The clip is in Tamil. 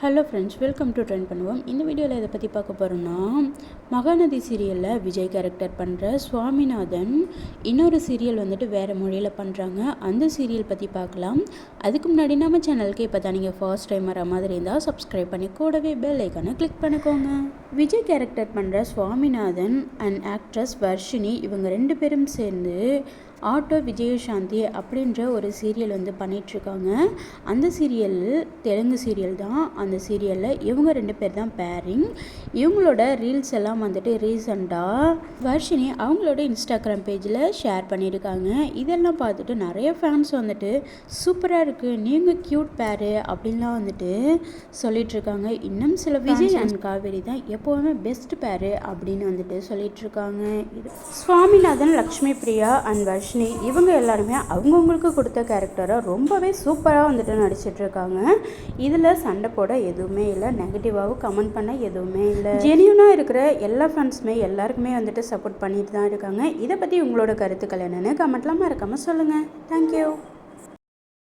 Hello friends welcome to trend பண்ணுவோம் இந்த வீடியோவில் இதை பற்றி பார்க்க போகிறோம்னா மகாநதி சீரியலில் விஜய் கேரக்டர் பண்ணுற சுவாமிநாதன் இன்னொரு சீரியல் வந்துட்டு வேறு மொழியில் பண்ணுறாங்க அந்த சீரியல் பற்றி பார்க்கலாம். அதுக்கு முன்னாடி நம்ம சேனலுக்கு இப்போ தான் நீங்கள் ஃபர்ஸ்ட் டைம் வர மாதிரி இருந்தால் சப்ஸ்கிரைப் பண்ணி கூடவே பெல் ஐக்கானை கிளிக் பண்ணிக்கோங்க. விஜய் கேரக்டர் பண்ணுற சுவாமிநாதன் அண்ட் ஆக்ட்ரஸ் வர்ஷினி இவங்க ரெண்டு பேரும் சேர்ந்து ஆட்டோ விஜயசாந்தி அப்படின்ற ஒரு சீரியல் வந்து பண்ணிகிட்ருக்காங்க அந்த சீரியல் தெலுங்கு சீரியல் தான். அந்த சீரியலில் இவங்க ரெண்டு பேர் தான் பேரிங் இவங்களோட ரீல்ஸ் எல்லாம் வந்துட்டு ரீசண்டாக வர்ஷினி அவங்களோட இன்ஸ்டாகிராம் பேஜில் ஷேர் பண்ணியிருக்காங்க. இதெல்லாம் பார்த்துட்டு நிறைய ஃபேன்ஸ் வந்துட்டு சூப்பராக இருக்குது நீங்கள் க்யூட் பேரு அப்படின்லாம் வந்துட்டு சொல்லிகிட்ருக்காங்க இன்னும் சில விஜய் அண்ட் காவேரி தான் எப்போவுமே பெஸ்ட் பேரு அப்படின்னு வந்துட்டு சொல்லிகிட்ருக்காங்க இது சுவாமிநாதன் லக்ஷ்மி பிரியா அண்ட் வர்ஷினி இவங்க எல்லாருமே அவங்கவுங்களுக்கு கொடுத்த கேரக்டரை ரொம்பவே சூப்பராக வந்துட்டு நடிச்சிட்ருக்காங்க இதில் சண்டை போட எதுவுமே இல்லை. நெகட்டிவாகவும் கமெண்ட் பண்ண எதுவுமே இல்லை. ஜெனியூனாக இருக்கிற எல்லா ஃப்ரெண்ட்ஸுமே எல்லாருக்குமே வந்துட்டு சப்போர்ட் பண்ணிட்டு தான் இருக்காங்க. இதை பற்றி உங்களோட கருத்துக்கள் என்னென்னு கமெண்ட்லாம் மறக்காமல் சொல்லுங்கள் தேங்க்யூ